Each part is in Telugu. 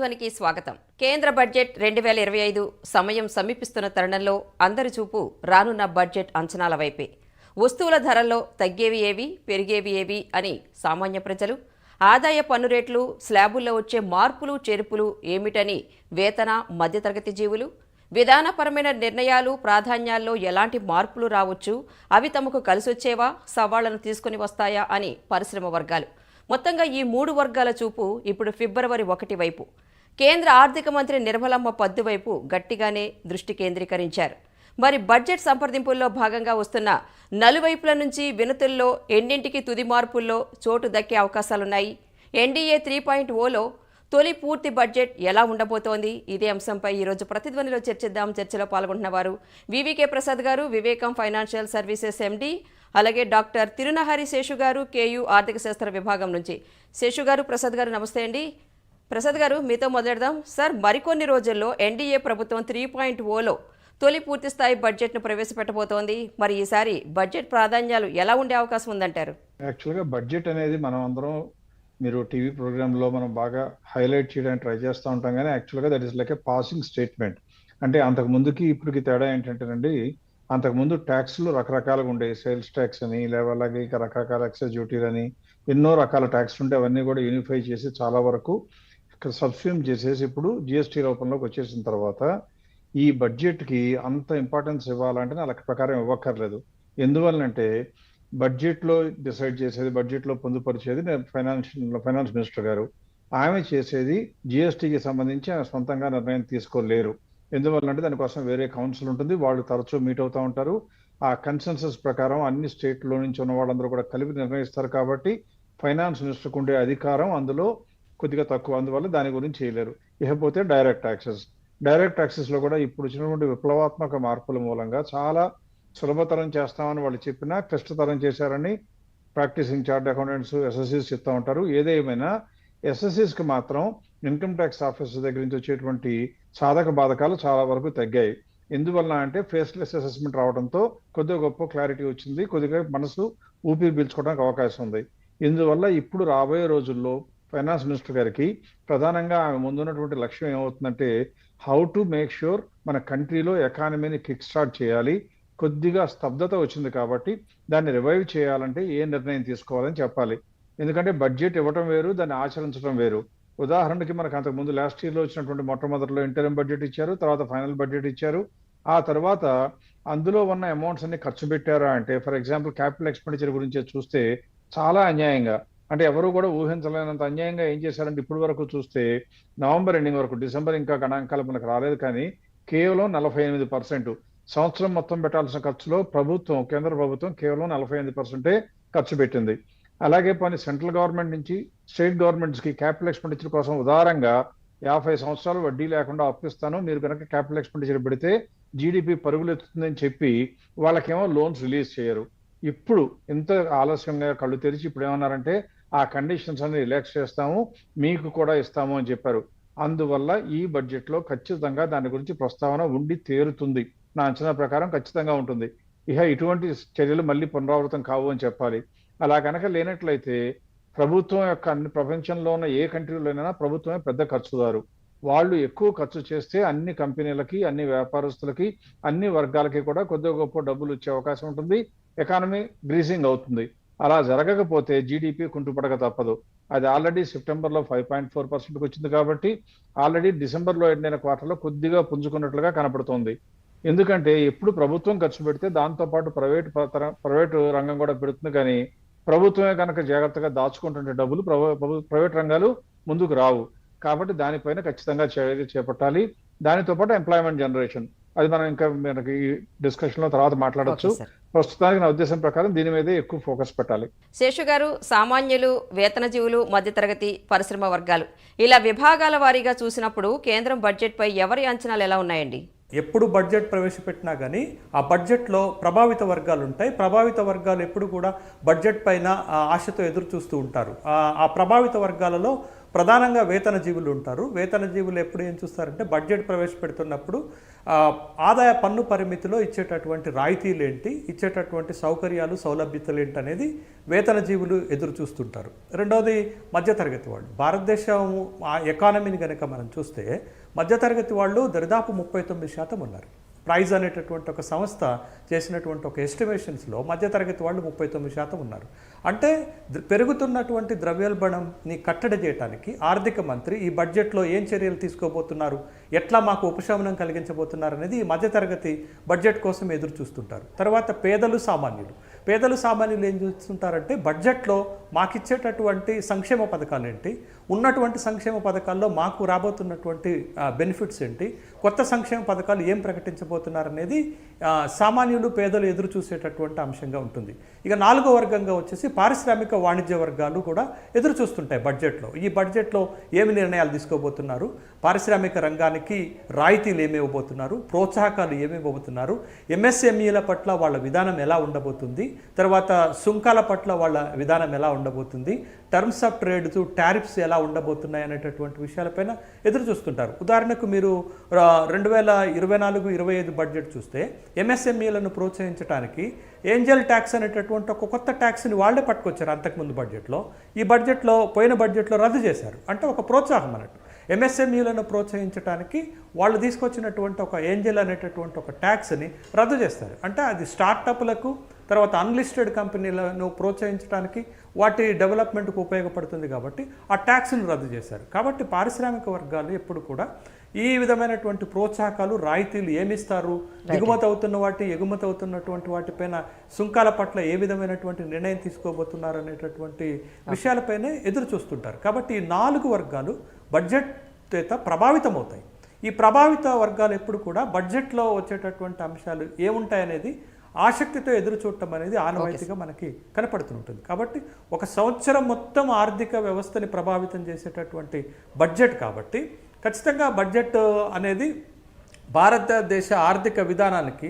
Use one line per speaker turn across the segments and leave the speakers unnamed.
ప్రతిధ్వనికి స్వాగతం. కేంద్ర బడ్జెట్ రెండు వేల ఇరవై ఐదు సమయం సమీపిస్తున్న తరుణంలో అందరి చూపు రానున్న బడ్జెట్ అంచనాల వైపే. వస్తువుల ధరల్లో తగ్గేవి ఏవి పెరిగేవి ఏవి అని సామాన్య ప్రజలు ఆదాయ పన్ను రేట్లు స్లాబుల్లో వచ్చే మార్పులు చేర్పులు ఏమిటని వేతన మధ్యతరగతి జీవులు విధానపరమైన నిర్ణయాలు ప్రాధాన్యాల్లో ఎలాంటి మార్పులు రావచ్చు అవి తమకు కలిసొచ్చేవా సవాళ్ళను తీసుకుని వస్తాయా అని పరిశ్రమ వర్గాలు. మొత్తంగా ఈ మూడు వర్గాల చూపు ఇప్పుడు ఫిబ్రవరి ఒకటి వైపు. కేంద్ర ఆర్థిక మంత్రి నిర్మలమ్మ పద్దు వైపు గట్టిగానే దృష్టి కేంద్రీకరించారు. మరి బడ్జెట్ సంప్రదింపుల్లో భాగంగా వస్తున్న నలువైపుల నుంచి వినతుల్లో ఎన్నింటికి తుది మార్పుల్లో చోటు దక్కే అవకాశాలున్నాయి. ఎన్డీఏ త్రీ పాయింట్ ఓలో తొలి పూర్తి బడ్జెట్ ఎలా ఉండబోతోంది? ఇదే అంశంపై ఈరోజు ప్రతిధ్వనిలో చర్చిద్దాం. చర్చలో పాల్గొంటున్న వారు వివికే ప్రసాద్ గారు వివేకం ఫైనాన్షియల్ సర్వీసెస్ ఎండి అలాగే డాక్టర్ తిరునహరి శేషు గారు కేయు ఆర్థిక శాస్త్ర విభాగం నుంచి. శేషు గారు ప్రసాద్ గారు నమస్తే అండి. ప్రసాద్ గారు మీతో మొదలెడదాం సార్ మరికొన్ని రోజుల్లో ఎన్డీఏ ప్రభుత్వం త్రీ పాయింట్ ఓలో తొలి పూర్తి స్థాయి బడ్జెట్ను ప్రవేశపెట్టబోతోంది. మరి ఈసారి బడ్జెట్ ప్రాధాన్యాలు ఎలా ఉండే అవకాశం ఉందంటారు?
యాక్చువల్గా బడ్జెట్ అనేది మనం అందరం మీరు టీవీ ప్రోగ్రాంలో మనం బాగా హైలైట్ చేయడానికి ట్రై చేస్తూ ఉంటాం కానీ యాక్చువల్గా that is like a passing statement అంటే అంతకు ముందుకి ఇప్పటికి తేడా ఏంటంటేనండి అంతకుముందు ట్యాక్స్లు రకరకాలుగా ఉండేవి. సేల్స్ ట్యాక్స్ అని లేదా అలాగే ఇంకా రకరకాల ఎక్సైజ్ డ్యూటీలు అని ఎన్నో రకాల ట్యాక్స్ ఉంటే అవన్నీ కూడా యూనిఫై చేసి చాలా వరకు సబ్స్యూమ్ చేసేసి ఇప్పుడు జిఎస్టీ రూపంలోకి వచ్చేసిన తర్వాత ఈ బడ్జెట్కి అంత ఇంపార్టెన్స్ ఇవ్వాలంటే నా లెక్క ప్రకారం ఇవ్వక్కర్లేదు. ఎందువల్లంటే బడ్జెట్లో డిసైడ్ చేసేది బడ్జెట్లో పొందుపరిచేది ఫైనాన్షియల్ ఫైనాన్స్ మినిస్టర్ గారు. ఆమె చేసేది జిఎస్టీకి సంబంధించి ఆమె సొంతంగా నిర్ణయం తీసుకోలేరు. ఎందువల్లంటే దానికోసం వేరే కౌన్సిల్ ఉంటుంది వాళ్ళు తరచూ మీట్ అవుతూ ఉంటారు. ఆ కన్సెన్సస్ ప్రకారం అన్ని స్టేట్లో నుంచి ఉన్న వాళ్ళందరూ కూడా కలిపి నిర్ణయిస్తారు కాబట్టి ఫైనాన్స్ మినిస్టర్కి ఉండే అధికారం అందులో కొద్దిగా తక్కువ. అందువల్ల దాని గురించి చేయలేరు. ఇకపోతే డైరెక్ట్ ట్యాక్సెస్ డైరెక్ట్ ట్యాక్సెస్లో కూడా ఇప్పుడు వచ్చినటువంటి విప్లవాత్మక మార్పుల మూలంగా చాలా సులభతరం చేస్తామని వాళ్ళు చెప్పినా క్లిష్టతరం చేశారని ప్రాక్టీసింగ్ చార్ట్ అకౌంటెంట్స్ ఎస్ఎస్సీస్ చెప్తా ఉంటారు. ఏదేమైనా ఎస్ఎస్సీస్కి మాత్రం ఇన్కమ్ ట్యాక్స్ ఆఫీస్ దగ్గర నుంచి వచ్చేటువంటి సాధక బాధకాలు చాలా వరకు తగ్గాయి. ఎందువల్ల అంటే ఫేస్లెస్ అసెస్మెంట్ రావడంతో కొద్దిగా గొప్ప క్లారిటీ వచ్చింది. కొద్దిగా మనసు ఊపిరి పీల్చుకోవడానికి అవకాశం ఉంది. ఇందువల్ల ఇప్పుడు రాబోయే రోజుల్లో ఫైనాన్స్ మినిస్టర్ గారికి ప్రధానంగా ఆమె ముందున్నటువంటి లక్ష్యం ఏమవుతుందంటే హౌ టు మేక్ ష్యూర్ మన కంట్రీలో ఎకానమీని కిక్ స్టార్ట్ చేయాలి. కొద్దిగా స్తబ్దత వచ్చింది కాబట్టి దాన్ని రివైవ్ చేయాలంటే ఏ నిర్ణయం తీసుకోవాలని చెప్పాలి. ఎందుకంటే బడ్జెట్ ఇవ్వటం వేరు దాన్ని ఆచరించడం వేరు. ఉదాహరణకి మనకు అంతకు ముందు లాస్ట్ ఇయర్లో వచ్చినటువంటి మొట్టమొదటిలో ఇంటర్మ్ బడ్జెట్ ఇచ్చారు తర్వాత ఫైనల్ బడ్జెట్ ఇచ్చారు. ఆ తర్వాత అందులో ఉన్న అమౌంట్స్ అన్ని ఖర్చు పెట్టారా అంటే ఫర్ ఎగ్జాంపుల్ క్యాపిటల్ ఎక్స్పెండిచర్ గురించి చూస్తే చాలా అన్యాయంగా అంటే ఎవరు కూడా ఊహించలేనంత అన్యాయంగా ఏం చేశారంటే ఇప్పటి వరకు చూస్తే నవంబర్ ఎండింగ్ వరకు డిసెంబర్ ఇంకా గణాంకాలు మనకు రాలేదు కానీ కేవలం నలభై ఎనిమిది పర్సెంట్. సంవత్సరం మొత్తం పెట్టాల్సిన ఖర్చులో ప్రభుత్వం కేంద్ర ప్రభుత్వం కేవలం నలభై ఎనిమిది పర్సెంటే ఖర్చు పెట్టింది. అలాగే పని సెంట్రల్ గవర్నమెంట్ నుంచి స్టేట్ గవర్నమెంట్స్కి క్యాపిటల్ ఎక్స్పెండిచర్ కోసం ఉదారంగా యాభై సంవత్సరాలు వడ్డీ లేకుండా అప్పిస్తాను. మీరు కనుక క్యాపిటల్ ఎక్స్పెండిచర్ పెడితే జీడిపి పరుగులు ఎత్తుందని చెప్పి వాళ్ళకేమో లోన్స్ రిలీజ్ చేయరు. ఇప్పుడు ఇంత ఆలస్యంగా కళ్ళు తెరిచి ఇప్పుడు ఏమన్నారంటే ఆ కండిషన్స్ అన్ని రిలాక్స్ చేస్తాము మీకు కూడా ఇస్తాము అని చెప్పారు. అందువల్ల ఈ బడ్జెట్లో ఖచ్చితంగా దాని గురించి ప్రస్తావన ఉండి తేరుతుంది. నా అంచనా ప్రకారం ఖచ్చితంగా ఉంటుంది. ఇహ ఇటువంటి చర్యలు మళ్ళీ పునరావృతం కావు అని చెప్పాలి. అలా కనుక లేనట్లయితే ప్రభుత్వం యొక్క అన్ని ప్రపంచంలో ఉన్న ఏ కంట్రీలోనైనా ప్రభుత్వమే పెద్ద ఖర్చుదారు. వాళ్ళు ఎక్కువ ఖర్చు చేస్తే అన్ని కంపెనీలకి అన్ని వ్యాపారస్తులకి అన్ని వర్గాలకి కూడా కొద్దిగా గొప్ప డబ్బులు వచ్చే అవకాశం ఉంటుంది. ఎకానమీ గ్రీజింగ్ అవుతుంది. అలా జరగకపోతే జీడిపి కుంటుపడక తప్పదు. అది ఆల్రెడీ సెప్టెంబర్లో ఫైవ్ పాయింట్ ఫోర్ పర్సెంట్కి వచ్చింది కాబట్టి ఆల్రెడీ డిసెంబర్లో ఎండిన క్వార్టర్లో కొద్దిగా పుంజుకున్నట్లుగా కనపడుతోంది. ఎందుకంటే ఎప్పుడు ప్రభుత్వం ఖర్చు పెడితే దాంతో పాటు ప్రైవేట్ ప్రైవేటు రంగం కూడా పెడుతుంది కానీ ప్రభుత్వమే కనుక జాగ్రత్తగా దాచుకుంటుంటే డబ్బులు ప్రైవేట్ రంగాలు ముందుకు రావు. కాబట్టి దానిపైన ఖచ్చితంగా చర్యలు చేపట్టాలి. దానితో పాటు ఎంప్లాయ్మెంట్ జనరేషన్ అది మనం ఇంకా మనకి డిస్కషన్లో తర్వాత మాట్లాడచ్చు. ప్రస్తుతానికి నా ఉద్దేశం ప్రకారం దీని మీదే ఎక్కువ ఫోకస్ పెట్టాలి.
శేషు గారు సామాన్యులు వేతనజీవులు మధ్యతరగతి పరిశ్రమ వర్గాలు. ఇలా విభాగాల వారీగా చూసినప్పుడు కేంద్రం బడ్జెట్పై ఎవరి అంచనాలు ఎలా ఉన్నాయండి?
ఎప్పుడు బడ్జెట్ ప్రవేశపెట్టినా కానీ ఆ బడ్జెట్లో ప్రభావిత వర్గాలు ఉంటాయి. ప్రభావిత వర్గాలు ఎప్పుడు కూడా బడ్జెట్ పైన ఆశతో ఎదురు చూస్తూ ఉంటారు. ఆ ప్రభావిత వర్గాలలో ప్రధానంగా వేతన జీవులు ఉంటారు. వేతన జీవులు ఎప్పుడు ఏం చూస్తారంటే బడ్జెట్ ప్రవేశపెడుతున్నప్పుడు ఆదాయ పన్ను పరిమితిలో ఇచ్చేటటువంటి రాయితీలు ఏంటి ఇచ్చేటటువంటి సౌకర్యాలు సౌలభ్యతలు ఏంటి అనేది వేతన జీవులు ఎదురు చూస్తుంటారు. రెండవది మధ్యతరగతి వాళ్ళు. భారతదేశం ఆ ఎకానమీని కనుక మనం చూస్తే మధ్యతరగతి వాళ్ళు దరిదాపు ముప్పై తొమ్మిది శాతం ఉన్నారు. ప్రైజ్ అనేటటువంటి ఒక సంస్థ చేసినటువంటి ఒక ఎస్టిమేషన్స్లో మధ్యతరగతి వాళ్ళు ముప్పై తొమ్మిది శాతం ఉన్నారు. అంటే పెరుగుతున్నటువంటి ద్రవ్యోల్బణంని కట్టడి చేయడానికి ఆర్థిక మంత్రి ఈ బడ్జెట్లో ఏం చర్యలు తీసుకోబోతున్నారు? ఎట్లా మాకు ఉపశమనం కలిగించబోతున్నారు అనేది ఈ మధ్యతరగతి బడ్జెట్ కోసం ఎదురు చూస్తుంటారు. తర్వాత పేదలు సామాన్యులు. పేదలు సామాన్యులు ఏం చూస్తుంటారంటే బడ్జెట్లో మాకిచ్చేటటువంటి సంక్షేమ పథకాలు ఏంటి? ఉన్నటువంటి సంక్షేమ పథకాల్లో మాకు రాబోతున్నటువంటి బెనిఫిట్స్ ఏంటి? కొత్త సంక్షేమ పథకాలు ఏం ప్రకటించబోతున్నారు అనేది సామాన్యులు పేదలు ఎదురు చూసేటటువంటి అంశంగా ఉంటుంది. ఇక నాలుగో వర్గంగా వచ్చేసి పారిశ్రామిక వాణిజ్య వర్గాలు కూడా ఎదురు చూస్తుంటాయి బడ్జెట్లో ఈ బడ్జెట్లో ఏమి నిర్ణయాలు తీసుకోబోతున్నారు? పారిశ్రామిక రంగానికి రాయితీలు ఏమి ఇవ్వబోతున్నారు? ప్రోత్సాహకాలు ఏమి ఇవ్వబోతున్నారు? ఎంఎస్ఎంఈల పట్ల వాళ్ళ విధానం ఎలా ఉండబోతుంది? తర్వాత సుంకాల పట్ల వాళ్ళ విధానం ఎలా ఉండబోతుంది? టర్మ్స్ ఆఫ్ ట్రేడ్స్ టారిఫ్స్ ఎలా ఉండబోతున్నాయి అనేటటువంటి విషయాలపైన ఎదురు చూస్తుంటారు. ఉదాహరణకు మీరు రెండు వేల ఇరవై నాలుగు ఇరవై ఐదు బడ్జెట్ చూస్తే ఎంఎస్ఎంఈలను ప్రోత్సహించడానికి ఏంజల్ ట్యాక్స్ అనేటటువంటి ఒక కొత్త ట్యాక్స్ని వాళ్ళే పట్టుకొచ్చారు అంతకుముందు బడ్జెట్లో. ఈ బడ్జెట్లో పోయిన బడ్జెట్లో రద్దు చేశారు. అంటే ఒక ప్రోత్సాహం అన్నట్టు. ఎంఎస్ఎంఈలను ప్రోత్సహించడానికి వాళ్ళు తీసుకొచ్చినటువంటి ఒక ఏంజల్ అనేటటువంటి ఒక ట్యాక్స్ని రద్దు చేస్తారు. అంటే అది స్టార్టప్లకు తర్వాత అన్లిస్టెడ్ కంపెనీలను ప్రోత్సహించడానికి వాటి డెవలప్మెంట్కు ఉపయోగపడుతుంది కాబట్టి ఆ ట్యాక్స్ను రద్దు చేశారు. కాబట్టి పారిశ్రామిక వర్గాలు ఎప్పుడు కూడా ఈ విధమైనటువంటి ప్రోత్సాహకాలు రాయితీలు ఏమిస్తారు? దిగుమతి అవుతున్న వాటి ఎగుమతి అవుతున్నటువంటి వాటిపైన సుంకాల పట్ల ఏ విధమైనటువంటి నిర్ణయం తీసుకోబోతున్నారు అనేటటువంటి విషయాలపైనే ఎదురు చూస్తుంటారు. కాబట్టి ఈ నాలుగు వర్గాలు బడ్జెట్ చేత ప్రభావితం అవుతాయి ఈ ప్రభావిత వర్గాలు ఎప్పుడు కూడా బడ్జెట్లో వచ్చేటటువంటి అంశాలు ఏముంటాయనేది ఆసక్తితో ఎదురు చూడటం అనేది ఆనవాయితీగా మనకి కనపడుతుంటుంది కాబట్టి ఒక సంవత్సరం మొత్తం ఆర్థిక వ్యవస్థని ప్రభావితం చేసేటటువంటి బడ్జెట్ కాబట్టి ఖచ్చితంగా బడ్జెట్ అనేది భారతదేశ ఆర్థిక విధానానికి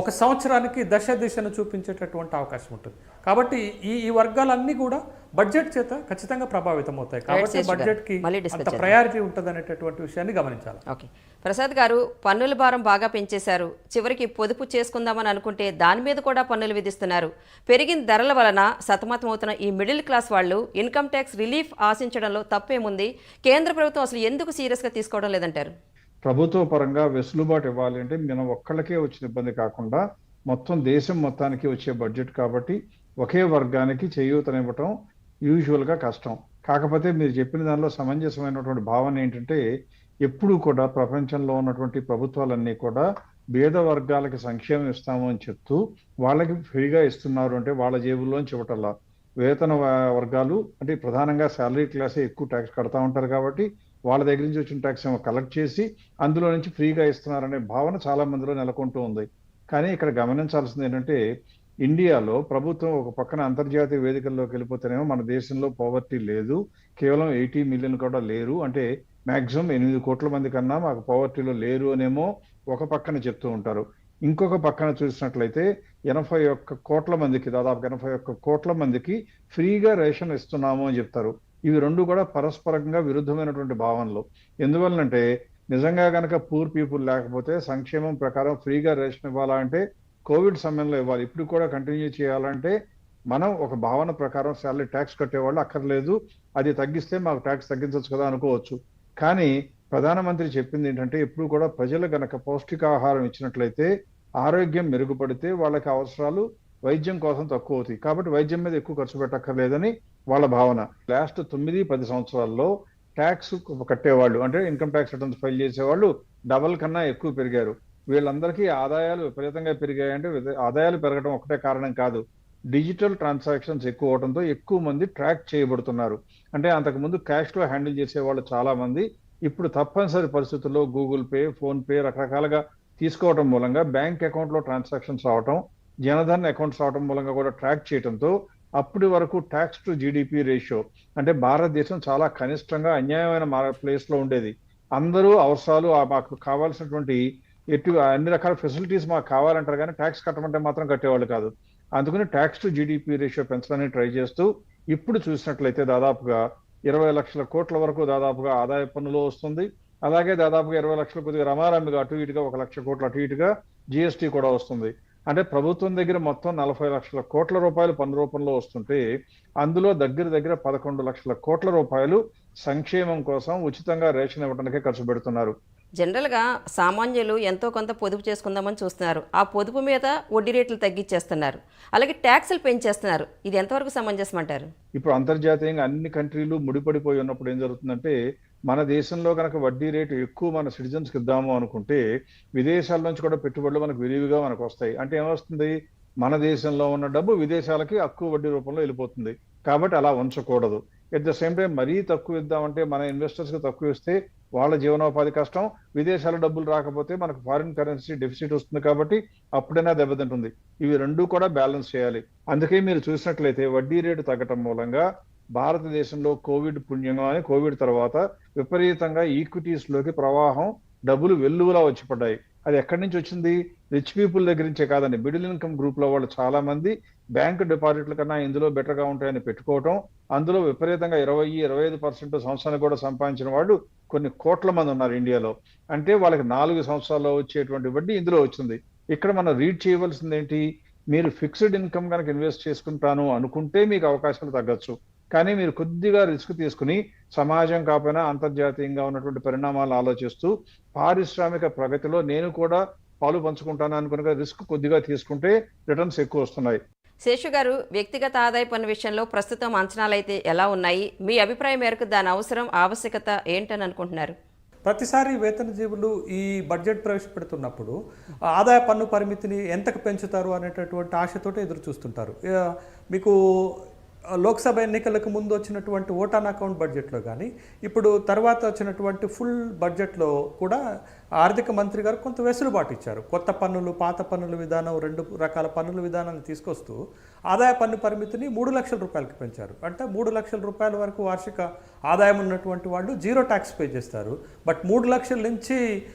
ఒక సంవత్సరానికి దశ దిశను చూపించేటటువంటి అవకాశం ఉంటుంది. కాబట్టి ఈ ఈ వర్గాలన్నీ కూడా బడ్జెట్ చేత ఖచ్చితంగా ప్రభావితం అవుతాయి. కాబట్టి
శేషు గారు,
బడ్జెట్కి
మళ్ళీ discuss
అంత ప్రయారిటీ ఉంటుంది అనేటటువంటి విషయాన్ని గమనించాలి.
ఓకే. ప్రసాద్ గారు పన్నుల భారం బాగా పెంచేశారు. చివరికి పొదుపు చేసుకుందామని అనుకుంటే దాని మీద కూడా పన్నులు విధిస్తున్నారు. పెరిగిన ధరల వలన సతమతమవుతున్న ఈ మిడిల్ క్లాస్ వాళ్ళు ఇన్కమ్ ట్యాక్స్ రిలీఫ్ ఆశించడంలో తప్పేముంది? కేంద్ర ప్రభుత్వం అసలు ఎందుకు సీరియస్గా తీసుకోవడం లేదంటారు?
ప్రభుత్వ పరంగా వెసులుబాటు ఇవ్వాలి అంటే మనం ఒక్కళ్ళకే వచ్చిన ఇబ్బంది కాకుండా మొత్తం దేశం మొత్తానికి వచ్చే బడ్జెట్ కాబట్టి ఒకే వర్గానికి చేయూతనివ్వటం యూజువల్గా కష్టం. కాకపోతే మీరు చెప్పిన దానిలో సమంజసమైనటువంటి భావన ఏంటంటే ఎప్పుడూ కూడా ప్రపంచంలో ఉన్నటువంటి ప్రభుత్వాలన్నీ కూడా పేద వర్గాలకి సంక్షేమం ఇస్తాము అని చెప్తూ వాళ్ళకి ఫ్రీగా ఇస్తున్నారు అంటే వాళ్ళ జేబుల్లోంచి ఇవ్వటల్లా వేతన వర్గాలు అంటే ప్రధానంగా శాలరీ క్లాసే ఎక్కువ ట్యాక్స్ కడతా ఉంటారు కాబట్టి వాళ్ళ దగ్గర నుంచి వచ్చిన ట్యాక్స్ ఏమో కలెక్ట్ చేసి అందులో నుంచి ఫ్రీగా ఇస్తున్నారనే భావన చాలా మందిలో నెలకొంటూ ఉంది. కానీ ఇక్కడ గమనించాల్సింది ఏంటంటే ఇండియాలో ప్రభుత్వం ఒక పక్కన అంతర్జాతీయ వేదికల్లోకి వెళ్ళిపోతేనేమో మన దేశంలో పవర్టీ లేదు. కేవలం ఎయిటీ మిలియన్ కూడా లేరు. అంటే మాక్సిమం ఎనిమిది కోట్ల మంది కన్నా మాకు పవర్టీలో లేరు అనేమో ఒక పక్కన చెప్తూ ఉంటారు. ఇంకొక పక్కన చూసినట్లయితే ఎనభై ఒక్క కోట్ల మందికి దాదాపు ఎనభై ఒక్క కోట్ల మందికి ఫ్రీగా రేషన్ ఇస్తున్నాము అని చెప్తారు. ఇవి రెండు కూడా పరస్పరంగా విరుద్ధమైనటువంటి భావనలు. ఎందువల్లంటే నిజంగా గనక పూర్ పీపుల్ లేకపోతే సంక్షేమం ప్రకారం ఫ్రీగా రేషన్ ఇవ్వాలా అంటే కోవిడ్ సమయంలో ఇవ్వాలి ఇప్పుడు కూడా కంటిన్యూ చేయాలంటే మనం ఒక భావన ప్రకారం శాలరీ ట్యాక్స్ కట్టేవాళ్ళు అక్కర్లేదు. అది తగ్గిస్తే మాకు ట్యాక్స్ తగ్గించవచ్చు కదా అనుకోవచ్చు. కానీ ప్రధానమంత్రి చెప్పింది ఏంటంటే ఎప్పుడు కూడా ప్రజలు గనక పౌష్టికాహారం ఇచ్చినట్లయితే ఆరోగ్యం మెరుగుపడితే వాళ్ళకి అవసరాలు వైద్యం కోసం తక్కువ అవుతాయి. కాబట్టి వైద్యం మీద ఎక్కువ ఖర్చు పెట్టక్కర్లేదని వాళ్ళ భావన. లాస్ట్ తొమ్మిది పది సంవత్సరాల్లో ట్యాక్స్ కట్టేవాళ్ళు అంటే ఇన్కమ్ ట్యాక్స్ రిటర్న్స్ ఫైల్ చేసేవాళ్ళు డబల్ కన్నా ఎక్కువ పెరిగారు. వీళ్ళందరికీ ఆదాయాలు విపరీతంగా పెరిగాయంటే ఆదాయాలు పెరగడం ఒకటే కారణం కాదు. డిజిటల్ ట్రాన్సాక్షన్స్ ఎక్కువ అవడంతో ఎక్కువ మంది ట్రాక్ చేయబడుతున్నారు. అంటే అంతకుముందు క్యాష్లో హ్యాండిల్ చేసేవాళ్ళు చాలా మంది. ఇప్పుడు తప్పనిసరి పరిస్థితుల్లో గూగుల్ పే ఫోన్ పే రకరకాలుగా తీసుకోవడం మూలంగా బ్యాంక్ అకౌంట్లో ట్రాన్సాక్షన్స్ రావటం జనధన్ అకౌంట్స్ రావడం మూలంగా కూడా ట్రాక్ చేయడంతో అప్పటి వరకు ట్యాక్స్ టు జీడిపి రేషియో అంటే భారతదేశం చాలా కనిష్టంగా అన్యాయమైన ప్లేస్లో ఉండేది. అందరూ అవసరాలు ఆ మాకు కావాల్సినటువంటి ఎటు అన్ని రకాల ఫెసిలిటీస్ మాకు కావాలంటారు కానీ ట్యాక్స్ కట్టమంటే మాత్రం కట్టేవాళ్ళు కాదు. అందుకని ట్యాక్స్ టు జీడిపి రేషియో పెంచడానికి ట్రై చేస్తూ ఇప్పుడు చూసినట్లయితే దాదాపుగా ఇరవై లక్షల కోట్ల వరకు దాదాపుగా ఆదాయ పన్నులో వస్తుంది. అలాగే దాదాపుగా ఇరవై లక్షల కొద్దిగా రమారమిగా అటు ఇటుగా ఒక లక్ష కోట్ల అటు ఇటుగా జిఎస్టీ కూడా వస్తుంది. అంటే ప్రభుత్వం దగ్గర మొత్తం నలభై లక్షల కోట్ల రూపాయలు పన్ను రూపంలో వస్తుంటే అందులో దగ్గర దగ్గర పదకొండు లక్షల కోట్ల రూపాయలు సంక్షేమం కోసం ఉచితంగా రేషన్ ఇవ్వడానికే ఖర్చు పెడుతున్నారు.
జనరల్గా సామాన్యులు ఎంతో కొంత పొదుపు చేసుకుందామని చూస్తున్నారు. ఆ పొదుపు మీద వడ్డీ రేట్లు తగ్గించేస్తున్నారు. అలాగే ట్యాక్సులు పెంచేస్తున్నారు. ఇది ఎంతవరకు సమంజసం అంటారు
ఇప్పుడు అంతర్జాతీయంగా అన్ని కంట్రీలు ముడిపడిపోయి ఉన్నప్పుడు ఏం జరుగుతుందంటే మన దేశంలో కనుక వడ్డీ రేటు ఎక్కువ మన సిటిజన్స్కి ఇద్దాము అనుకుంటే విదేశాల నుంచి కూడా పెట్టుబడులు మనకు విరివిగా మనకు వస్తాయి. అంటే ఏమొస్తుంది? మన దేశంలో ఉన్న డబ్బు విదేశాలకి తక్కువ వడ్డీ రూపంలో వెళ్ళిపోతుంది. కాబట్టి అలా ఉంచకూడదు. ఎట్ ద సేమ్ టైం మరీ తక్కువ ఇద్దామంటే మన ఇన్వెస్టర్స్కి తక్కువ ఇస్తే వాళ్ళ జీవనోపాధి కష్టం. విదేశాల డబ్బులు రాకపోతే మనకు ఫారిన్ కరెన్సీ డెఫిసిట్ వస్తుంది కాబట్టి అప్పుడైనా దెబ్బతింటుంది. ఇవి రెండు కూడా బ్యాలెన్స్ చేయాలి. అందుకే మీరు చూసినట్లయితే వడ్డీ రేటు తగ్గటం మూలంగా భారతదేశంలో కోవిడ్ పుణ్యంగా అని కోవిడ్ తర్వాత విపరీతంగా ఈక్విటీస్లోకి ప్రవాహం డబ్బులు వెల్లువలా వచ్చి పడ్డాయి. అది ఎక్కడి నుంచి వచ్చింది? రిచ్ పీపుల్ దగ్గర నుంచే కాదండి. మిడిల్ ఇన్కమ్ గ్రూప్లో వాళ్ళు చాలా మంది బ్యాంక్ డిపాజిట్ల కన్నా ఇందులో బెటర్గా ఉంటాయని పెట్టుకోవటం అందులో విపరీతంగా ఇరవై ఇరవై ఐదు పర్సెంట్ సంవత్సరానికి కూడా సంపాదించిన వాళ్ళు కొన్ని కోట్ల మంది ఉన్నారు ఇండియాలో. అంటే వాళ్ళకి నాలుగు సంవత్సరాల్లో వచ్చేటువంటి వడ్డీ ఇందులో వచ్చింది. ఇక్కడ మనం రీడ్ చేయవలసింది ఏంటి మీరు ఫిక్స్డ్ ఇన్కమ్ కనుక ఇన్వెస్ట్ చేసుకుంటాను అనుకుంటే మీకు అవకాశాలు తగ్గచ్చు. కానీ మీరు కొద్దిగా రిస్క్ తీసుకుని సమాజం కాకపోయినా అంతర్జాతీయంగా ఉన్నటువంటి పరిణామాలు ఆలోచిస్తూ పారిశ్రామిక ప్రగతిలో నేను కూడా పాలు పంచుకుంటాను అనుకుని రిస్క్ కొద్దిగా తీసుకుంటే రిటర్న్స్ ఎక్కువ వస్తున్నాయి.
శేషు గారు వ్యక్తిగత ఆదాయ పన్ను విషయంలో ప్రస్తుతం అంచనాలు అయితే ఎలా ఉన్నాయి? మీ అభిప్రాయం మేరకు దాని అవసరం ఆవశ్యకత ఏంటని అనుకుంటున్నారు?
ప్రతిసారి వేతన జీవులు ఈ బడ్జెట్ ప్రవేశపెడుతున్నప్పుడు ఆదాయ పన్ను పరిమితిని ఎంతకు పెంచుతారు అనేటటువంటి ఆశతోటి ఎదురు చూస్తుంటారు మీకు లోక్సభ ఎన్నికలకు ముందు వచ్చినటువంటి ఓటాన్ అకౌంట్ బడ్జెట్లో కానీ ఇప్పుడు తర్వాత వచ్చినటువంటి ఫుల్ బడ్జెట్లో కూడా ఆర్థిక మంత్రి గారు కొంత వెసులుబాటు ఇచ్చారు. కొత్త పన్నులు పాత పన్నుల విధానం రెండు రకాల పన్నుల విధానాన్ని తీసుకొస్తూ ఆదాయ పన్ను పరిమితిని మూడు లక్షల రూపాయలకి పెంచారు. అంటే మూడు లక్షల రూపాయల వరకు వార్షిక ఆదాయం ఉన్నటువంటి వాళ్ళు జీరో ట్యాక్స్ పే చేస్తారు. బట్ మూడు లక్షల నుంచి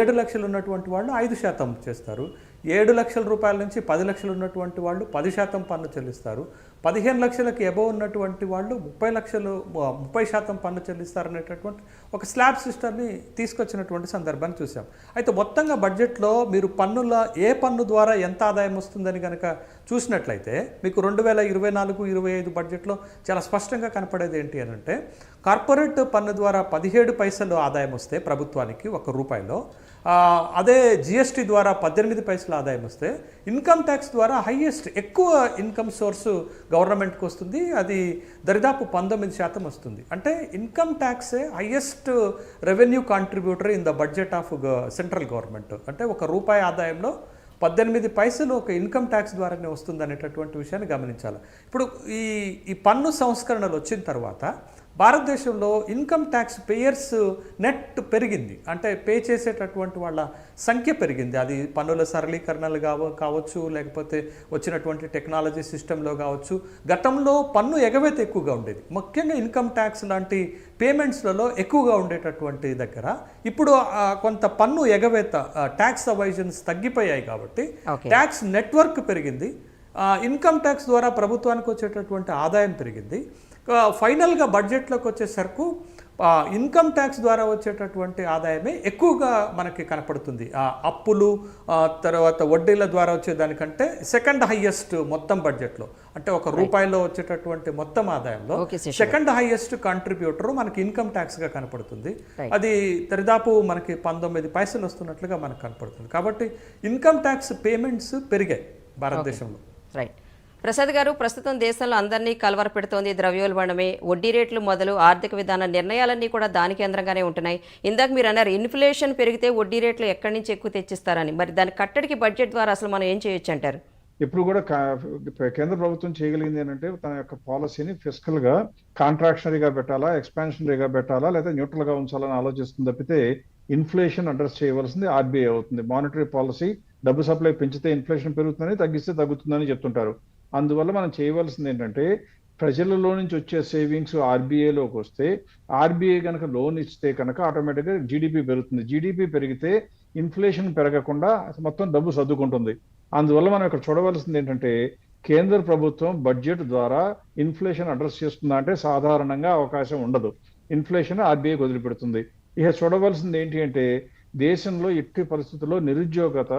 ఏడు లక్షలు ఉన్నటువంటి వాళ్ళు ఐదు శాతం చేస్తారు. ఏడు లక్షల రూపాయల నుంచి పది లక్షలు ఉన్నటువంటి వాళ్ళు పది శాతం పన్ను చెల్లిస్తారు. పదిహేను లక్షలకు ఎబో ఉన్నటువంటి వాళ్ళు ముప్పై లక్షలు ముప్పై శాతం పన్ను చెల్లిస్తారు అనేటటువంటి ఒక స్లాబ్ సిస్టమ్ని తీసుకొచ్చినటువంటి సందర్భాన్ని చూసాం అయితే మొత్తంగా బడ్జెట్లో మీరు పన్నుల ఏ పన్ను ద్వారా ఎంత ఆదాయం వస్తుందని కనుక చూసినట్లయితే మీకు రెండు వేల ఇరవై నాలుగు ఇరవై ఐదు బడ్జెట్లో చాలా స్పష్టంగా కనపడేది ఏంటి అని అంటే కార్పొరేట్ పన్ను ద్వారా పదిహేడు పైసలు ఆదాయం వస్తే ప్రభుత్వానికి ఒక రూపాయిలో అదే జిఎస్టీ ద్వారా పద్దెనిమిది పైసల ఆదాయం వస్తే ఇన్కమ్ ట్యాక్స్ ద్వారా హైయెస్ట్ ఎక్కువ ఇన్కమ్ సోర్స్ గవర్నమెంట్కి వస్తుంది. అది దరిదాపు పంతొమ్మిది శాతం వస్తుంది. అంటే ఇన్కమ్ ట్యాక్సే highest revenue contributor in the budget of central government అంటే ఒక రూపాయి ఆదాయంలో పద్దెనిమిది పైసలు ఒక ఇన్కమ్ ట్యాక్స్ ద్వారానే వస్తుంది అనేటటువంటి విషయాన్ని గమనించాలి. ఇప్పుడు ఈ ఈ పన్ను సంస్కరణలు వచ్చిన తర్వాత భారతదేశంలో ఇన్కమ్ ట్యాక్స్ పేయర్స్ నెట్ పెరిగింది. అంటే పే చేసేటటువంటి వాళ్ళ సంఖ్య పెరిగింది. అది పన్నుల సరళీకరణలు కావ కావచ్చు లేకపోతే వచ్చినటువంటి టెక్నాలజీ సిస్టంలో కావచ్చు. గతంలో పన్ను ఎగవేత ఎక్కువగా ఉండేది. ముఖ్యంగా ఇన్కమ్ ట్యాక్స్ లాంటి పేమెంట్స్లలో ఎక్కువగా ఉండేటటువంటి దగ్గర ఇప్పుడు కొంత పన్ను ఎగవేత ట్యాక్స్ అవైజన్స్ తగ్గిపోయాయి కాబట్టి. ట్యాక్స్ నెట్వర్క్ పెరిగింది. ఇన్కమ్ ట్యాక్స్ ద్వారా ప్రభుత్వానికి వచ్చేటటువంటి ఆదాయం పెరిగింది. ఫైనల్గా బడ్జెట్లోకి వచ్చేసరికి ఇన్కమ్ ట్యాక్స్ ద్వారా వచ్చేటటువంటి ఆదాయమే ఎక్కువగా మనకి కనపడుతుంది. ఆ, అప్పులు తర్వాత వడ్డీల ద్వారా వచ్చేదానికంటే సెకండ్ హైయెస్ట్ మొత్తం బడ్జెట్లో. అంటే ఒక రూపాయిలో వచ్చేటటువంటి మొత్తం ఆదాయంలో సెకండ్ హైయెస్ట్ కాంట్రిబ్యూటర్ మనకి ఇన్కమ్ ట్యాక్స్గా కనపడుతుంది. అది దరిదాపు మనకి పంతొమ్మిది పైసలు వస్తున్నట్లుగా మనకు కనపడుతుంది. కాబట్టి ఇన్కమ్ ట్యాక్స్ పేమెంట్స్ పెరిగాయి భారతదేశంలో.
రైట్ ప్రసాద్ గారు ప్రస్తుతం దేశంలో అందరినీ కలవర పెడుతోంది ద్రవ్యోల్బణమే. వడ్డీ రేట్లు మొదలు ఆర్థిక విధాన నిర్ణయాలన్నీ కూడా దాని కేంద్రంగానే ఉంటున్నాయి. ఇందాక మీరు అన్నారు ఇన్ఫ్లేషన్ పెరిగితే వడ్డీ రేట్లు ఎక్కడి నుంచి ఎక్కువ తెచ్చిస్తారని. మరి దాని కట్టడికి బడ్జెట్ ద్వారా అసలు మనం ఏం చేయొచ్చు అంటారు?
ఇప్పుడు కూడా కేంద్ర ప్రభుత్వం చేయగలిగింది ఏంటంటే తన యొక్క పాలసీని ఫిజికల్గా కాంట్రాక్షనరీగా పెట్టాలా ఎక్స్పాన్షనరీగా పెట్టాలా లేదా న్యూట్రల్గా ఉంచాలని ఆలోచిస్తుంది తప్పితే ఇన్ఫ్లేషన్ అడ్రస్ చేయవలసింది ఆర్బీఐ అవుతుంది. మానిటరీ పాలసీ డబ్బు సప్లై పెంచితే ఇన్ఫ్లేషన్ పెరుగుతుందని తగ్గిస్తే తగ్గుతుందని చెప్తుంటారు. అందువల్ల మనం చేయవలసింది ఏంటంటే ప్రజలలో నుంచి వచ్చే సేవింగ్స్ ఆర్బీఐలోకి వస్తే ఆర్బీఐ కనుక లోన్ ఇస్తే కనుక ఆటోమేటిక్గా జీడిపి పెరుగుతుంది. జీడిపి పెరిగితే ఇన్ఫ్లేషన్ పెరగకుండా మొత్తం డబ్బు సర్దుకుంటుంది. అందువల్ల మనం ఇక్కడ చూడవలసింది ఏంటంటే కేంద్ర ప్రభుత్వం బడ్జెట్ ద్వారా ఇన్ఫ్లేషన్ అడ్రస్ చేస్తుందా అంటే సాధారణంగా అవకాశం ఉండదు. ఇన్ఫ్లేషన్ ఆర్బీఐ వదిలిపెడుతుంది. ఇక చూడవలసింది ఏంటి అంటే దేశంలో ఎట్టి పరిస్థితుల్లో నిరుద్యోగత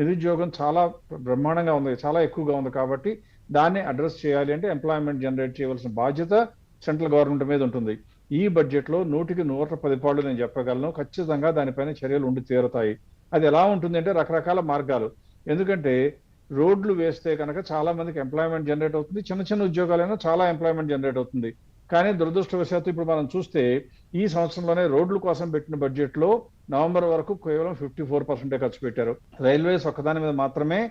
నిరుద్యోగం చాలా బ్రహ్మాండంగా ఉంది చాలా ఎక్కువగా ఉంది కాబట్టి దాన్ని అడ్రస్ చేయాలి అంటే ఎంప్లాయ్మెంట్ జనరేట్ చేయవలసిన బాధ్యత సెంట్రల్ గవర్నమెంట్ మీద ఉంటుంది. ఈ బడ్జెట్లో నూటికి నూట పది పాళ్ళు నేను చెప్పగలను. ఖచ్చితంగా దానిపైన చర్యలు ఉండి తీరుతాయి. అది ఎలా ఉంటుంది అంటే రకరకాల మార్గాలు. ఎందుకంటే రోడ్లు వేస్తే కనుక చాలా మందికి ఎంప్లాయ్మెంట్ జనరేట్ అవుతుంది. చిన్న చిన్న ఉద్యోగాలైనా చాలా ఎంప్లాయ్మెంట్ జనరేట్ అవుతుంది. కానీ దురదృష్టవశాత్తు ఇప్పుడు మనం చూస్తే ఈ సంవత్సరంలోనే రోడ్ల కోసం పెట్టిన బడ్జెట్లో నవంబర్ వరకు కేవలం ఫిఫ్టీ ఫోర్ పర్సెంటే ఖర్చు పెట్టారు. రైల్వేస్ ఒక్కదాని మీద మాత్రమే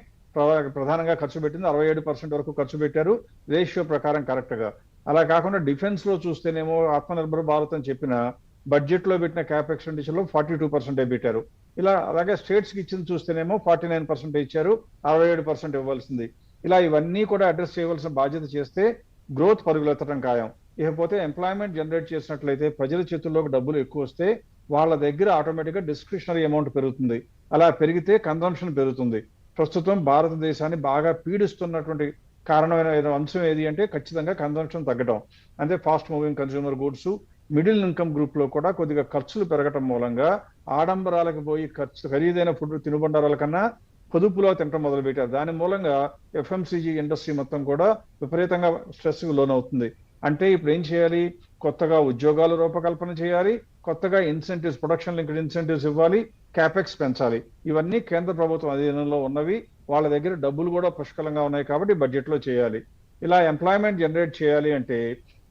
ప్రధానంగా ఖర్చు పెట్టింది అరవై ఏడు పర్సెంట్ వరకు ఖర్చు పెట్టారు. రేషియో ప్రకారం కరెక్ట్గా అలా కాకుండా డిఫెన్స్లో చూస్తేనేమో ఆత్మనిర్భర్ భారత్ అని చెప్పిన బడ్జెట్లో పెట్టిన క్యాప్ ఎక్స్పెండిచర్లో ఫార్టీ టూ పర్సెంట్ పెట్టారు. ఇలా అలాగే స్టేట్స్కి ఇచ్చింది చూస్తేనేమో ఫార్టీ నైన్ పర్సెంట్ ఇచ్చారు. అరవై ఏడు పర్సెంట్ ఇవ్వాల్సింది. ఇలా ఇవన్నీ కూడా అడ్రస్ చేయవలసిన బాధ్యత చేస్తే గ్రోత్ పరుగులెత్తడం ఖాయం. ఇకపోతే ఎంప్లాయ్మెంట్ జనరేట్ చేసినట్లయితే ప్రజల చేతుల్లోకి డబ్బులు ఎక్కువ వస్తే వాళ్ళ దగ్గర ఆటోమేటిక్గా డిస్క్రిషనరీ అమౌంట్ పెరుగుతుంది. అలా పెరిగితే కన్సంప్షన్ పెరుగుతుంది. ప్రస్తుతం భారతదేశాన్ని బాగా పీడిస్తున్నటువంటి కారణమైన అంశం ఏది అంటే ఖచ్చితంగా కన్సంప్షన్ తగ్గడం అంటే fast moving consumer goods middle income గ్రూప్లో కూడా కొద్దిగా ఖర్చులు పెరగటం మూలంగా ఆడంబరాలకు పోయి ఖర్చు ఖరీదైన ఫుడ్ తినుబండారాల కన్నా పొదుపులో తినటం మొదలు పెట్టారు దాని మూలంగా ఎఫ్ఎంసీజీ ఇండస్ట్రీ మొత్తం కూడా విపరీతంగా స్ట్రెస్ లోనవుతుంది. అంటే ఇప్పుడు ఏం చేయాలి? కొత్తగా ఉద్యోగాలు రూపకల్పన చేయాలి కొత్తగా ఇన్సెంటివ్స్ ప్రొడక్షన్ లింక్డ్ ఇన్సెంటివ్స్ ఇవ్వాలి క్యాపెక్స్ పెంచాలి. ఇవన్నీ కేంద్ర ప్రభుత్వం అధీనంలో ఉన్నవి. వాళ్ళ దగ్గర డబ్బులు కూడా పుష్కలంగా ఉన్నాయి కాబట్టి బడ్జెట్లో చేయాలి. ఇలా ఎంప్లాయ్మెంట్ జనరేట్ చేయాలి అంటే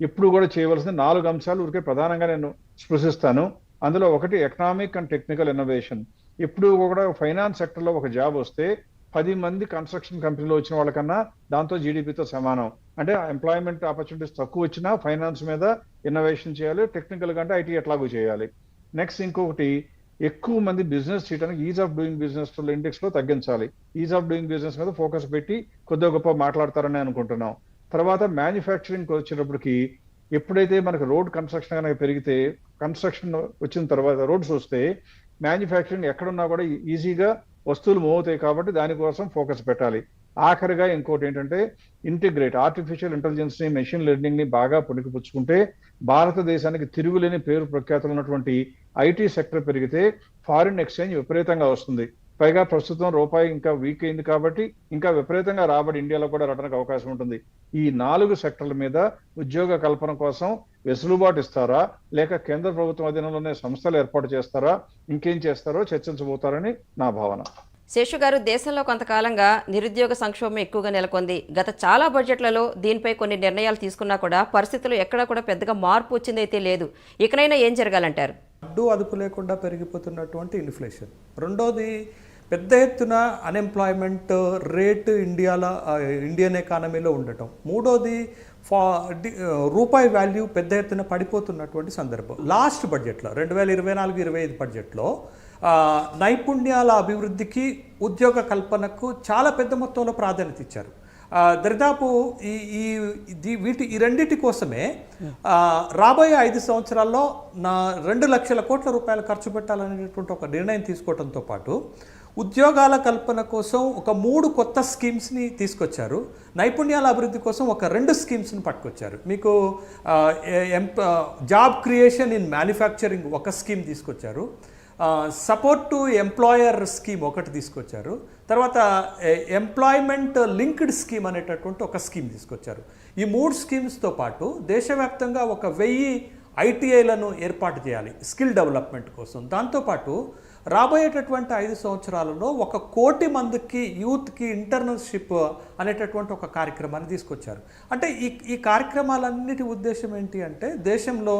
ఇప్పుడు కూడా చేయవలసిన నాలుగు అంశాలు ఊరికే ప్రధానంగా నేను స్పృశిస్తాను. అందులో ఒకటి ఎకనామిక్ అండ్ టెక్నికల్ ఇన్నోవేషన్ ఇప్పుడు కూడా ఫైనాన్స్ సెక్టర్లో ఒక జాబ్ వస్తే పది మంది కన్స్ట్రక్షన్ కంపెనీలో వచ్చిన వాళ్ళకన్నా దాంతో జీడిపితో సమానం. అంటే ఎంప్లాయ్మెంట్ ఆపర్చునిటీస్ తక్కువ వచ్చినా ఫైనాన్స్ మీద ఇన్నోవేషన్ చేయాలి టెక్నికల్ కంటే ఐటీ ఎట్లాగూ చేయాలి. నెక్స్ట్ ఇంకొకటి ఎక్కువ మంది బిజినెస్ చేయడానికి ఈజ్ ఆఫ్ డూయింగ్ బిజినెస్ ఇండెక్స్లో తగ్గించాలి. ఈజ్ ఆఫ్ డూయింగ్ బిజినెస్ మీద ఫోకస్ పెట్టి కొద్దిగా గొప్ప మాట్లాడతారని అనుకుంటున్నాం. తర్వాత మ్యానుఫ్యాక్చరింగ్ వచ్చేటప్పటికి ఎప్పుడైతే మనకు రోడ్ కన్స్ట్రక్షన్ కనుక పెరిగితే కన్స్ట్రక్షన్ వచ్చిన తర్వాత రోడ్స్ వస్తే మ్యానుఫ్యాక్చరింగ్ ఎక్కడున్నా కూడా ఈజీగా వస్తువులు మూవ్ అవుతాయి కాబట్టి దానికోసం ఫోకస్ పెట్టాలి. ఆఖరిగా ఇంకోటి ఏంటంటే ఇంటిగ్రేట్ ఆర్టిఫిషియల్ ఇంటెలిజెన్స్ని మెషిన్ లెర్నింగ్ని బాగా పుణికిపుచ్చుకుంటే భారతదేశానికి తిరుగులేని పేరు ప్రఖ్యాతులు ఉన్నటువంటి ఐటీ సెక్టర్ పెరిగితే ఫారిన్ ఎక్స్చేంజ్ విపరీతంగా వస్తుంది. పైగా ప్రస్తుతం రూపాయి ఇంకా వీక్ అయింది కాబట్టి ఇంకా విపరీతంగా రాబడి ఇండియాలో కూడా రావడానికి అవకాశం ఉంటుంది. ఈ నాలుగు సెక్టర్ల మీద ఉద్యోగ కల్పన కోసం వెసులుబాటు ఇస్తారా? లేక కేంద్ర ప్రభుత్వం అధీనంలోనే సంస్థలు ఏర్పాటు చేస్తారా? ఇంకేం చేస్తారో చర్చించబోతారని నా భావన.
శేషు గారు దేశంలో కొంతకాలంగా నిరుద్యోగ సంక్షోభం ఎక్కువగా నెలకొంది. గత చాలా బడ్జెట్లలో దీనిపై కొన్ని నిర్ణయాలు తీసుకున్నా కూడా పరిస్థితులు ఎక్కడా కూడా పెద్దగా మార్పు వచ్చిందైతే లేదు. ఇకనైనా ఏం జరగాలంటారు?
అడ్డు అదుపు లేకుండా పెరిగిపోతున్నటువంటి ఇన్ఫ్లేషన్ రెండోది పెద్ద ఎత్తున అన్ఎంప్లాయ్మెంట్ రేటు ఇండియాలో ఇండియన్ ఎకానమీలో ఉండటం. మూడోది ఫా డి- రూపాయి వాల్యూ పెద్ద ఎత్తున పడిపోతున్నటువంటి సందర్భం. లాస్ట్ బడ్జెట్లో రెండు వేల ఇరవై నాలుగు ఇరవై ఐదు బడ్జెట్లో నైపుణ్యాల అభివృద్ధికి ఉద్యోగ కల్పనకు చాలా పెద్ద మొత్తంలో ప్రాధాన్యత ఇచ్చారు. దరిదాపు ఈ ఈ వీటి ఈ రెండింటి కోసమే రాబోయే ఐదు సంవత్సరాల్లో నా రెండు లక్షల కోట్ల రూపాయలు ఖర్చు పెట్టాలనేటువంటి ఒక నిర్ణయం తీసుకోవడంతో పాటు ఉద్యోగాల కల్పన కోసం ఒక మూడు కొత్త స్కీమ్స్ని తీసుకొచ్చారు. నైపుణ్యాల అభివృద్ధి కోసం ఒక రెండు స్కీమ్స్ని పట్టుకొచ్చారు. మీకు ఎంప్ జాబ్ క్రియేషన్ ఇన్ మ్యానుఫ్యాక్చరింగ్ ఒక స్కీమ్ తీసుకొచ్చారు. సపోర్ట్ టు ఎంప్లాయర్ స్కీమ్ ఒకటి తీసుకొచ్చారు. తర్వాత ఎంప్లాయ్మెంట్ లింక్డ్ స్కీమ్ అనేటటువంటి ఒక స్కీమ్ తీసుకొచ్చారు. ఈ మూడు స్కీమ్స్తో పాటు దేశవ్యాప్తంగా ఒక వెయ్యి ఐటీఐలను ఏర్పాటు చేయాలి స్కిల్ డెవలప్మెంట్ కోసం. దాంతోపాటు రాబోయేటటువంటి ఐదు సంవత్సరాలలో ఒక కోటి మందికి యూత్కి ఇంటర్నర్షిప్ అనేటటువంటి ఒక కార్యక్రమాన్ని తీసుకొచ్చారు. అంటే ఈ ఈ కార్యక్రమాలన్నిటి ఉద్దేశం ఏంటి అంటే దేశంలో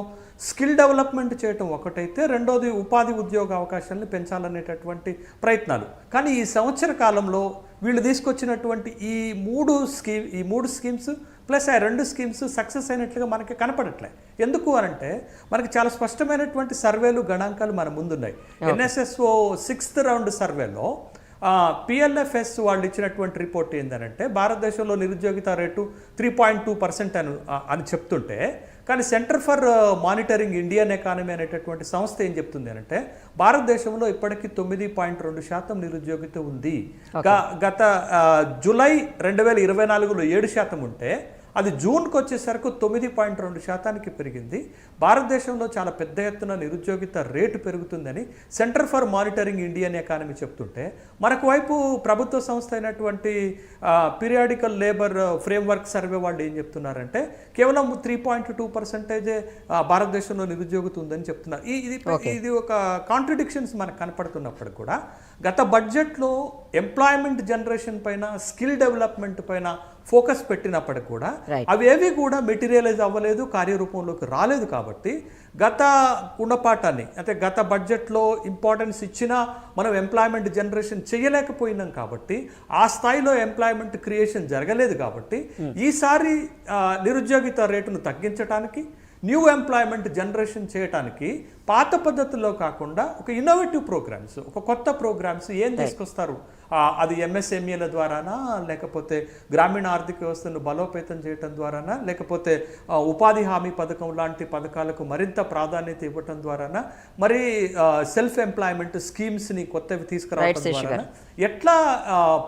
స్కిల్ డెవలప్మెంట్ చేయటం ఒకటైతే రెండోది ఉపాధి ఉద్యోగ అవకాశాలను పెంచాలనేటటువంటి ప్రయత్నాలు. కానీ ఈ సంవత్సర కాలంలో వీళ్ళు తీసుకొచ్చినటువంటి ఈ మూడు స్కీమ్ ఈ మూడు స్కీమ్స్ ప్లస్ ఆ రెండు స్కీమ్స్ సక్సెస్ అయినట్లుగా మనకి కనపడట్లే. ఎందుకు అనంటే మనకి చాలా స్పష్టమైనటువంటి సర్వేలు గణాంకాలు మన ముందున్నాయి. ఎన్ఎస్ఎస్ఓ సిక్స్త్ రౌండ్ సర్వేలో పిఎల్ఎఫ్ఎస్ వాళ్ళు ఇచ్చినటువంటి రిపోర్ట్ ఏంటంటే భారతదేశంలో నిరుద్యోగిత rate three point two percent అని అని చెప్తుంటే కానీ Centre for Monitoring Indian Economy అనేటటువంటి సంస్థ ఏం చెప్తుంది అంటే భారతదేశంలో ఇప్పటికీ తొమ్మిది పాయింట్ రెండు శాతం నిరుద్యోగిత ఉంది. గత జూలై రెండు వేల ఇరవై నాలుగులో ఏడు శాతం ఉంటే అది జూన్కి వచ్చేసరికి తొమ్మిది పాయింట్ రెండు శాతానికి పెరిగింది. భారతదేశంలో చాలా పెద్ద ఎత్తున నిరుద్యోగిత రేటు పెరుగుతుందని Centre for Monitoring Indian Economy చెప్తుంటే మనకు వైపు ప్రభుత్వ సంస్థ అయినటువంటి పీరియాడికల్ లేబర్ ఫ్రేమ్వర్క్ సర్వే వాళ్ళు ఏం చెప్తున్నారంటే కేవలం త్రీ పాయింట్ టూ పర్సెంటేజే భారతదేశంలో నిరుద్యోగిత ఉందని చెప్తున్నారు ఇది ఇది ఒక కాంట్రడిక్షన్స్ మనకు కనపడుతున్నప్పుడు కూడా గత బడ్జెట్లో ఎంప్లాయ్మెంట్ జనరేషన్ పైన స్కిల్ డెవలప్మెంట్ పైన ఫోకస్ పెట్టినప్పటికి కూడా
Right.
అవి ఏవి కూడా మెటీరియలైజ్ అవ్వలేదు కార్యరూపంలోకి రాలేదు కాబట్టి గత గుణపాఠాన్ని అంటే గత బడ్జెట్లో ఇంపార్టెన్స్ ఇచ్చినా మనం ఎంప్లాయ్మెంట్ జనరేషన్ చేయలేకపోయినాం కాబట్టి ఆ స్థాయిలో ఎంప్లాయ్మెంట్ క్రియేషన్ జరగలేదు కాబట్టి ఈసారి ఆ, నిరుద్యోగిత రేటును తగ్గించడానికి న్యూ ఎంప్లాయ్మెంట్ జనరేషన్ చేయడానికి పాత పద్ధతుల్లో కాకుండా ఒక ఇన్నోవేటివ్ ప్రోగ్రామ్స్ ఒక కొత్త ప్రోగ్రామ్స్ ఏం తీసుకొస్తారు? అది ఎంఎస్ఎంఈల ద్వారానా? లేకపోతే గ్రామీణ ఆర్థిక వ్యవస్థను బలోపేతం చేయటం ద్వారానా? లేకపోతే ఉపాధి హామీ పథకం లాంటి పథకాలకు మరింత ప్రాధాన్యత ఇవ్వటం ద్వారానా? మరి సెల్ఫ్ ఎంప్లాయ్మెంట్ స్కీమ్స్ని కొత్తవి తీసుకురావడం ద్వారానా? ఎట్లా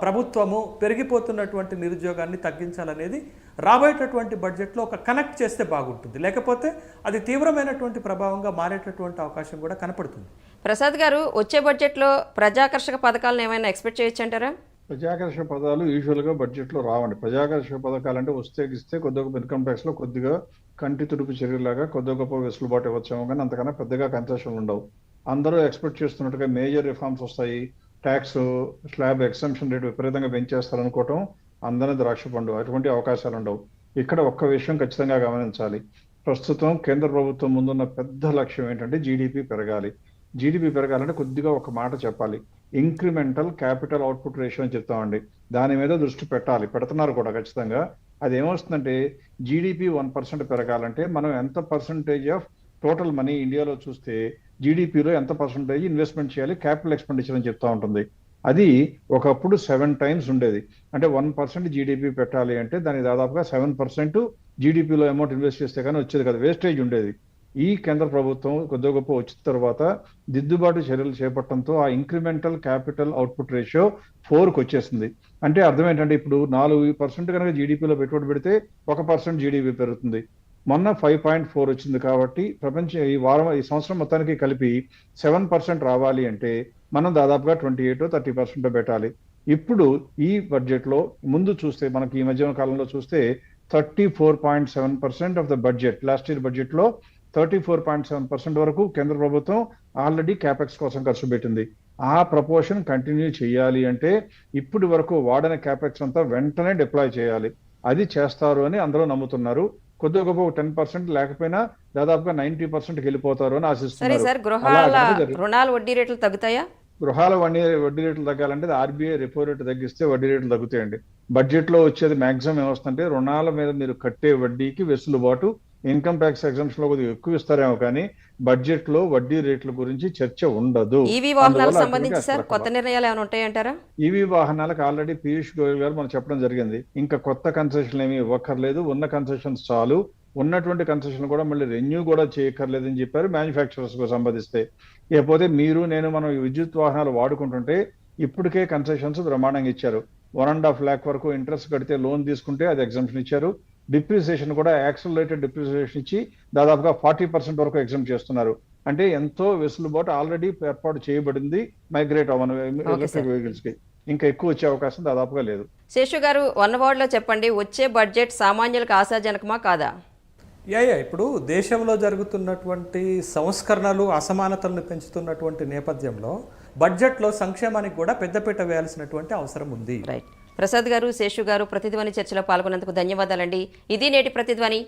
ప్రభుత్వము పెరిగిపోతున్నటువంటి నిరుద్యోగాన్ని తగ్గించాలనేది రాబోయేటటువంటి బడ్జెట్లో ఒక కనెక్ట్ చేస్తే బాగుంటుంది. లేకపోతే అది తీవ్రమైనటువంటి ప్రభావంగా మారేటటువంటి అవకాశం కూడా కనపడుతుంది.
ప్రసాద్ గారు వచ్చే బడ్జెట్లో ప్రజాకర్షక పథకాలను ఏమైనా ఎక్స్పెక్ట్ చేయొచ్చు అంటారా?
ప్రజాకర్షక పదాలు యూజువల్గా బడ్జెట్లో రావండి. ప్రజాకర్షక పథకాలు అంటే వస్తే ఇస్తే కొద్ది గొప్ప ఇన్కమ్ ట్యాక్స్లో కొద్దిగా కంటి తుడుపు చర్యలాగా కొద్ది గొప్ప వెసులుబాటు ఇవ్వచ్చేమో కానీ అంతకన్నా పెద్దగా కన్సెషన్లు ఉండవు. అందరూ ఎక్స్పెక్ట్ చేస్తున్నట్టుగా మేజర్ రిఫార్మ్స్ వస్తాయి. ట్యాక్స్ స్లాబ్ ఎక్సెంప్షన్ రేట్ విపరీతంగా పెంచేస్తారు అనుకోవటం అందరిని ద్రాక్ష పండు అటువంటి అవకాశాలు ఉండవు. ఇక్కడ ఒక్క విషయం ఖచ్చితంగా గమనించాలి. ప్రస్తుతం కేంద్ర ప్రభుత్వం ముందున్న పెద్ద లక్ష్యం ఏంటంటే జీడిపి పెరగాలి. జీడిపి పెరగాలంటే కొద్దిగా ఒక మాట చెప్పాలి. ఇంక్రిమెంటల్ క్యాపిటల్ అవుట్పుట్ రేషియో అని చెప్తామండి. దాని మీద దృష్టి పెట్టాలి. పెడుతున్నారు కూడా ఖచ్చితంగా. అది ఏమొస్తుందంటే జీడిపి వన్ పర్సెంట్ పెరగాలంటే మనం ఎంత పర్సంటేజ్ ఆఫ్ టోటల్ మనీ ఇండియాలో చూస్తే జీడిపిలో ఎంత పర్సంటేజ్ ఇన్వెస్ట్మెంట్ చేయాలి? క్యాపిటల్ ఎక్స్పెండిచర్ అని చెప్తా ఉంటుంది. అది ఒకప్పుడు సెవెన్ టైమ్స్ ఉండేది. అంటే వన్ పర్సెంట్ జీడిపి పెట్టాలి అంటే దాని దాదాపుగా సెవెన్ పర్సెంట్ జీడిపిలో అమౌంట్ ఇన్వెస్ట్ చేస్తే కానీ వచ్చేది కదా. వేస్టేజ్ ఉండేది. ఈ కేంద్ర ప్రభుత్వం కొద్ది గొప్ప వచ్చిన తర్వాత దిద్దుబాటు చర్యలు చేపట్టడంతో ఆ ఇంక్రిమెంటల్ క్యాపిటల్ అవుట్పుట్ రేషియో ఫోర్కి వచ్చేసింది. అంటే అర్థం ఏంటంటే ఇప్పుడు నాలుగు పర్సెంట్ కనుక జీడిపిలో పెట్టుబడి పెడితే ఒక పర్సెంట్ జీడిపి పెరుగుతుంది. మొన్న ఫైవ్ పాయింట్ ఫోర్ వచ్చింది కాబట్టి ప్రపంచ ఈ వారం ఈ సంవత్సరం మొత్తానికి కలిపి సెవెన్ పర్సెంట్ రావాలి అంటే మనం దాదాపుగా ట్వంటీ ఎయిట్ థర్టీ పర్సెంట్ పెట్టాలి. ఇప్పుడు ఈ బడ్జెట్లో ముందు చూస్తే మనకి ఈ మధ్య కాలంలో చూస్తే thirty four point seven percent of the budget last year బడ్జెట్లో thirty four point seven percent వరకు కేంద్ర ప్రభుత్వం ఆల్రెడీ క్యాపెక్స్ కోసం ఖర్చు పెట్టింది. ఆ ప్రపోర్షన్ కంటిన్యూ చేయాలి అంటే ఇప్పటి వరకు వాడిన క్యాపెక్స్ అంతా వెంటనే డిప్లాయ్ చేయాలి. అది చేస్తారు అని అందరూ నమ్ముతున్నారు. కొద్ది గొప్ప టెన్ పర్సెంట్ లేకపోయినా దాదాపుగా నైన్టీ పర్సెంట్ వెళ్ళిపోతారు అని ఆశిస్తున్నారు.
రుణాల వడ్డీ రేట్లు తగ్గుతాయా?
గృహాల వడ్డీ వడ్డీ రేట్లు తగ్గాలంటే ఆర్బీఐ రెపో రేటు తగ్గిస్తే వడ్డీ రేట్లు తగ్గుతాయండి. బడ్జెట్లో వచ్చేది మాక్సిమం ఏమొస్తుందంటే రుణాల మీద మీరు కట్టే వడ్డీకి వెసులుబాటు ఇన్కమ్ ట్యాక్స్ ఎగ్జామ్షన్లో కొద్దిగా ఎక్కువ ఇస్తారేమో కానీ బడ్జెట్లో వడ్డీ రేట్ల గురించి చర్చ ఉండదు.
ఈవీ వాహనాలకు
అందువల్ల
సంబంధించి
అక్కడికి
సార్
అసలు
కొత్త నిర్ణయాలు ఏమైనా ఉంటాయంటారా?
ఈవీ వాహనాలకు ఆల్రెడీ పీయూష్ గోయల్ గారు మనం చెప్పడం జరిగింది. ఇంకా కొత్త కన్సెషన్ ఏమీ ఇవ్వక్కర్లేదు. ఉన్న కన్సెషన్స్ చాలు. ఉన్నటువంటి కన్సెషన్ కూడా మళ్ళీ రెన్యూ కూడా చేయక్కర్లేదని చెప్పారు మ్యానుఫ్యాక్చరర్స్కు సంబంధిస్తే. ఇకపోతే మీరు నేను మనం విద్యుత్ వాహనాలు వాడుకుంటుంటే ఇప్పటికే కన్సెషన్స్ బ్రహ్మాండంగా ఇచ్చారు. వన్ అండ్ హాఫ్ ల్యాక్ వరకు ఇంట్రెస్ట్ కడితే లోన్ తీసుకుంటే అది ఎగ్జామ్షన్ ఇచ్చారు. డిప్రిసియేషన్ కూడా యాక్సలరేటెడ్ డిప్రిసియేషన్ ఇచ్చి దాదాపుగా ఫార్టీ పర్సెంట్ వరకు ఎగ్జామ్ చేస్తున్నారు. అంటే ఎంతో వెసులుబాటు ఆల్రెడీ ఏర్పాటు చేయబడింది మైగ్రేట్ అవ్వను ఎలక్ట్రిక్ వెహికల్స్కి. ఇంకా ఎక్కువ వచ్చే అవకాశం దాదాపుగా లేదు.
శేషు గారు వన్ వర్డ్లో చెప్పండి వచ్చే బడ్జెట్ సామాన్యులకు ఆశాజనకమా కాదా?
యా యా ఇప్పుడు దేశంలో జరుగుతున్నటువంటి సంస్కరణలు అసమానతలను పెంచుతున్నటువంటి నేపథ్యంలో బడ్జెట్లో సంక్షేమానికి కూడా పెద్దపీట వేయాల్సినటువంటి అవసరం ఉంది.
రైట్ ప్రసాద్ గారు శేషు గారు ప్రతిధ్వని చర్చలో పాల్గొన్నందుకు ధన్యవాదాలండి. ఇది నేటి ప్రతిధ్వని.